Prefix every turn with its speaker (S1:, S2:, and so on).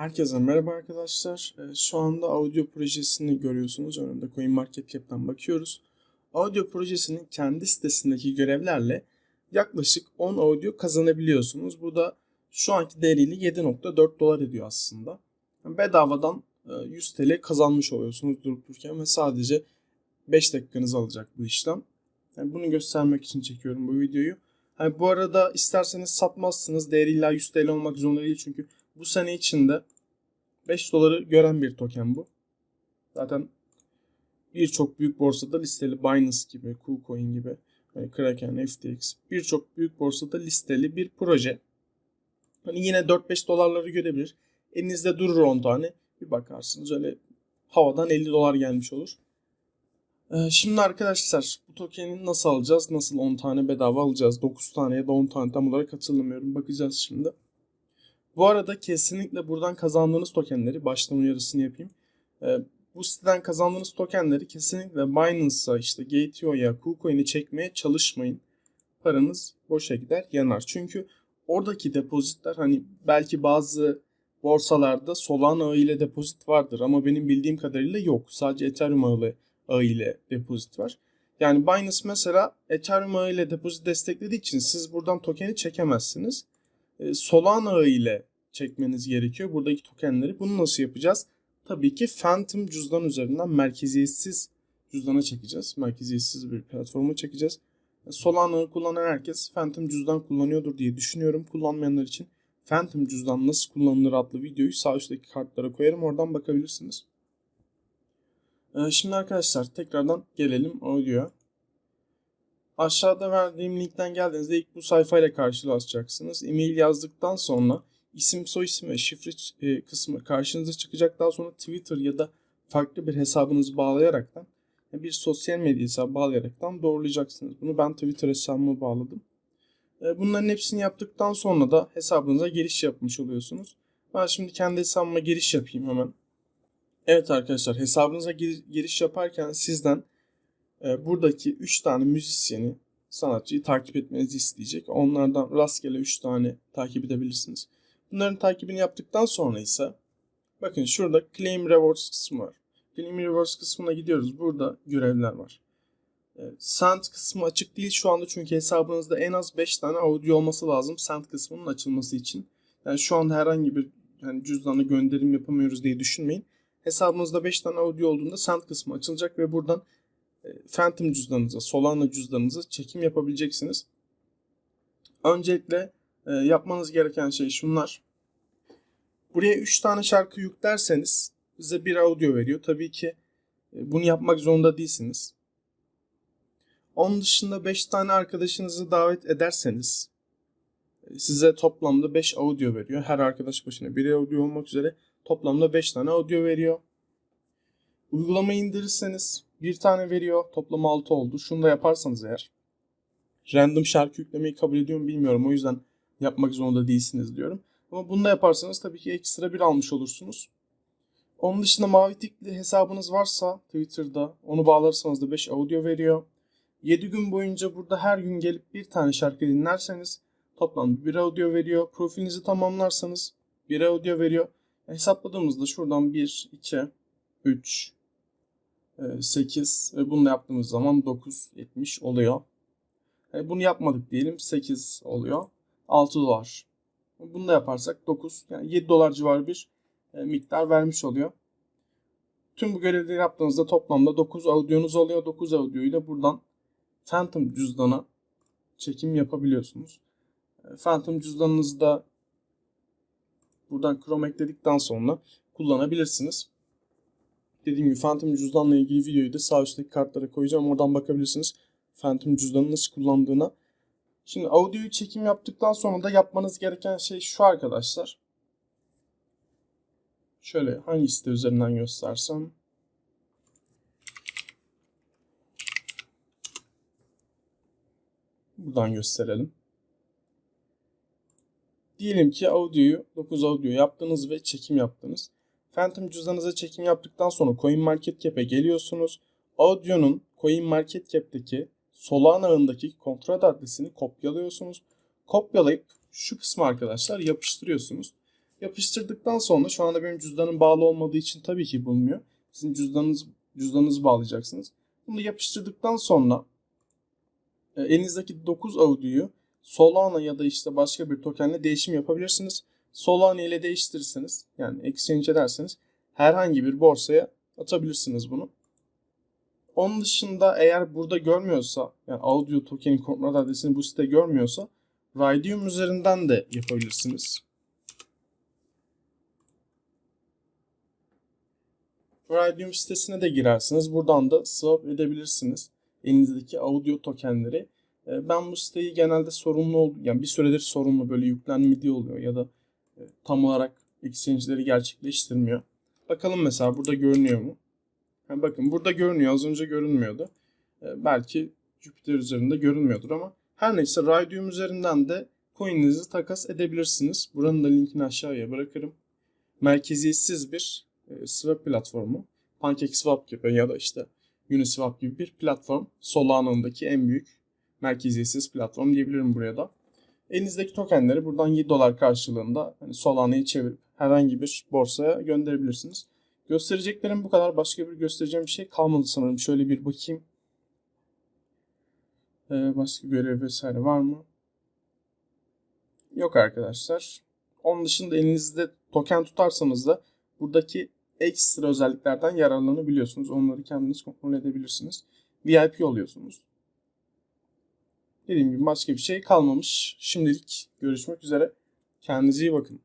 S1: Herkese merhaba arkadaşlar. Ee, Şu anda audio projesini görüyorsunuz. Önümde CoinMarketCap'ten bakıyoruz. Audio projesinin kendi sitesindeki görevlerle yaklaşık 10 audio kazanabiliyorsunuz. Bu da şu anki değeriyle 7.4 dolar ediyor aslında. Yani bedavadan e, 100 TL kazanmış oluyorsunuz durup dururken ve sadece 5 dakikanızı alacak bu işlem. Yani bunu göstermek için çekiyorum bu videoyu. Hani bu arada isterseniz satmazsınız. Değeri illa 100 TL olmak zorunda değil çünkü bu sene içinde 5 doları gören bir token bu. Zaten birçok büyük borsada listeli Binance gibi, KuCoin gibi, yani Kraken, FTX birçok büyük borsada listeli bir proje. Hani yine 4-5 dolarları görebilir. Elinizde durur 10 tane. Bir bakarsınız öyle havadan 50 dolar gelmiş olur. Ee, şimdi arkadaşlar bu tokeni nasıl alacağız? Nasıl 10 tane bedava alacağız? 9 tane ya da 10 tane tam olarak hatırlamıyorum. Bakacağız şimdi. Bu arada kesinlikle buradan kazandığınız tokenleri baştan uyarısını yapayım. Ee, bu siteden kazandığınız tokenleri kesinlikle Binance'a işte Gateo'ya, KuCoin'e çekmeye çalışmayın. Paranız boşa gider, yanar. Çünkü oradaki depozitler hani belki bazı borsalarda Solana ağı ile depozit vardır ama benim bildiğim kadarıyla yok. Sadece Ethereum ağı, ağı ile depozit var. Yani Binance mesela Ethereum ağı ile depozit desteklediği için siz buradan tokeni çekemezsiniz. Ee, Solana ile çekmeniz gerekiyor buradaki tokenleri. Bunu nasıl yapacağız? Tabii ki Phantom cüzdan üzerinden merkeziyetsiz cüzdana çekeceğiz. Merkeziyetsiz bir platforma çekeceğiz. Solana'yı kullanan herkes Phantom cüzdan kullanıyordur diye düşünüyorum. Kullanmayanlar için Phantom cüzdan nasıl kullanılır adlı videoyu sağ üstteki kartlara koyarım. Oradan bakabilirsiniz. Ee, Şimdi arkadaşlar tekrardan gelelim audio'ya. Aşağıda verdiğim linkten geldiğinizde ilk bu sayfayla karşılaşacaksınız. E-mail yazdıktan sonra isim, soyisim ve şifre e, kısmı karşınıza çıkacak. Daha sonra Twitter ya da farklı bir hesabınızı bağlayaraktan bir sosyal medya hesabı bağlayaraktan doğrulayacaksınız. Bunu ben Twitter hesabıma bağladım. E, Bunların hepsini yaptıktan sonra da hesabınıza giriş yapmış oluyorsunuz. Ben şimdi kendi hesabıma giriş yapayım hemen. Evet arkadaşlar hesabınıza gir- giriş yaparken sizden e, buradaki 3 tane müzisyeni, sanatçıyı takip etmenizi isteyecek. Onlardan rastgele 3 tane takip edebilirsiniz. Bunların takibini yaptıktan sonra ise bakın şurada Claim Rewards kısmı var. Claim Rewards kısmına gidiyoruz. Burada görevler var. E, Send kısmı açık değil şu anda çünkü hesabınızda en az 5 tane audio olması lazım Send kısmının açılması için. Yani şu anda herhangi bir yani cüzdana gönderim yapamıyoruz diye düşünmeyin. Hesabınızda 5 tane audio olduğunda Send kısmı açılacak ve buradan Phantom cüzdanınıza, Solana cüzdanınıza çekim yapabileceksiniz. Öncelikle e, yapmanız gereken şey şunlar. Buraya 3 tane şarkı yüklerseniz size bir audio veriyor. Tabii ki e, bunu yapmak zorunda değilsiniz. Onun dışında 5 tane arkadaşınızı davet ederseniz e, size toplamda 5 audio veriyor. Her arkadaş başına bir audio olmak üzere toplamda 5 tane audio veriyor. Uygulamayı indirirseniz bir tane veriyor. Toplam 6 oldu. Şunu da yaparsanız eğer. Random şarkı yüklemeyi kabul ediyorum bilmiyorum. O yüzden yapmak zorunda değilsiniz diyorum. Ama bunu da yaparsanız tabii ki ekstra bir almış olursunuz. Onun dışında mavi tikli hesabınız varsa Twitter'da onu bağlarsanız da 5 audio veriyor. 7 gün boyunca burada her gün gelip bir tane şarkı dinlerseniz toplam bir audio veriyor. Profilinizi tamamlarsanız bir audio veriyor. Hesapladığımızda şuradan 1, 2, 3, 8 ve bunu yaptığımız zaman 9, 70 oluyor. E, Bunu yapmadık diyelim 8 oluyor. 6 dolar. Bunu da yaparsak 9 yani 7 dolar civarı bir e, miktar vermiş oluyor. Tüm bu görevleri yaptığınızda toplamda 9 audiyonuz oluyor. 9 audioyu da buradan Phantom cüzdana çekim yapabiliyorsunuz. E, Phantom cüzdanınızı da buradan Chrome ekledikten sonra kullanabilirsiniz. Dediğim gibi Phantom cüzdanla ilgili videoyu da sağ üstteki kartlara koyacağım. Oradan bakabilirsiniz. Phantom cüzdanı nasıl kullandığına. Şimdi audioyu çekim yaptıktan sonra da yapmanız gereken şey şu arkadaşlar. Şöyle hangi site üzerinden göstersem. Buradan gösterelim. Diyelim ki audioyu 9 audio yaptınız ve çekim yaptınız. Phantom cüzdanınıza çekim yaptıktan sonra CoinMarketCap'e geliyorsunuz. Audio'nun CoinMarketCap'teki Solana ağındaki kontrol adresini kopyalıyorsunuz. Kopyalayıp şu kısmı arkadaşlar yapıştırıyorsunuz. Yapıştırdıktan sonra şu anda benim cüzdanım bağlı olmadığı için tabii ki bulmuyor. Sizin cüzdanınız cüzdanınızı bağlayacaksınız. Bunu yapıştırdıktan sonra e, elinizdeki 9 audio'yu Solana ya da işte başka bir tokenle değişim yapabilirsiniz. Solana ile değiştirirseniz yani exchange ederseniz herhangi bir borsaya atabilirsiniz bunu. Onun dışında eğer burada görmüyorsa yani audio token'in koordinat adresini bu site görmüyorsa Rhodium üzerinden de yapabilirsiniz. Rhodium sitesine de girersiniz. Buradan da swap edebilirsiniz elinizdeki audio tokenleri. E, Ben bu siteyi genelde sorunlu oldu, yani bir süredir sorunlu böyle yüklenmediği oluyor ya da tam olarak exchange'leri gerçekleştirmiyor. Bakalım mesela burada görünüyor mu? Ha, bakın burada görünüyor. Az önce görünmüyordu. E, Belki Jupyter üzerinde görünmüyordur ama her neyse Rhodium üzerinden de coin'inizi takas edebilirsiniz. Buranın da linkini aşağıya bırakırım. Merkeziyetsiz bir e, swap platformu. PancakeSwap gibi ya da işte Uniswap gibi bir platform. Solana'daki en büyük merkeziyetsiz platform diyebilirim buraya da. Elinizdeki tokenleri buradan 7 dolar karşılığında hani Solana'yı çevirip herhangi bir borsaya gönderebilirsiniz. Göstereceklerim bu kadar. Başka bir göstereceğim bir şey kalmadı sanırım. Şöyle bir bakayım. Ee, başka görev vesaire var mı? Yok arkadaşlar. Onun dışında elinizde token tutarsanız da buradaki ekstra özelliklerden yararlanabiliyorsunuz. Onları kendiniz kontrol edebilirsiniz. VIP oluyorsunuz. Dediğim gibi başka bir şey kalmamış. Şimdilik görüşmek üzere. Kendinize iyi bakın.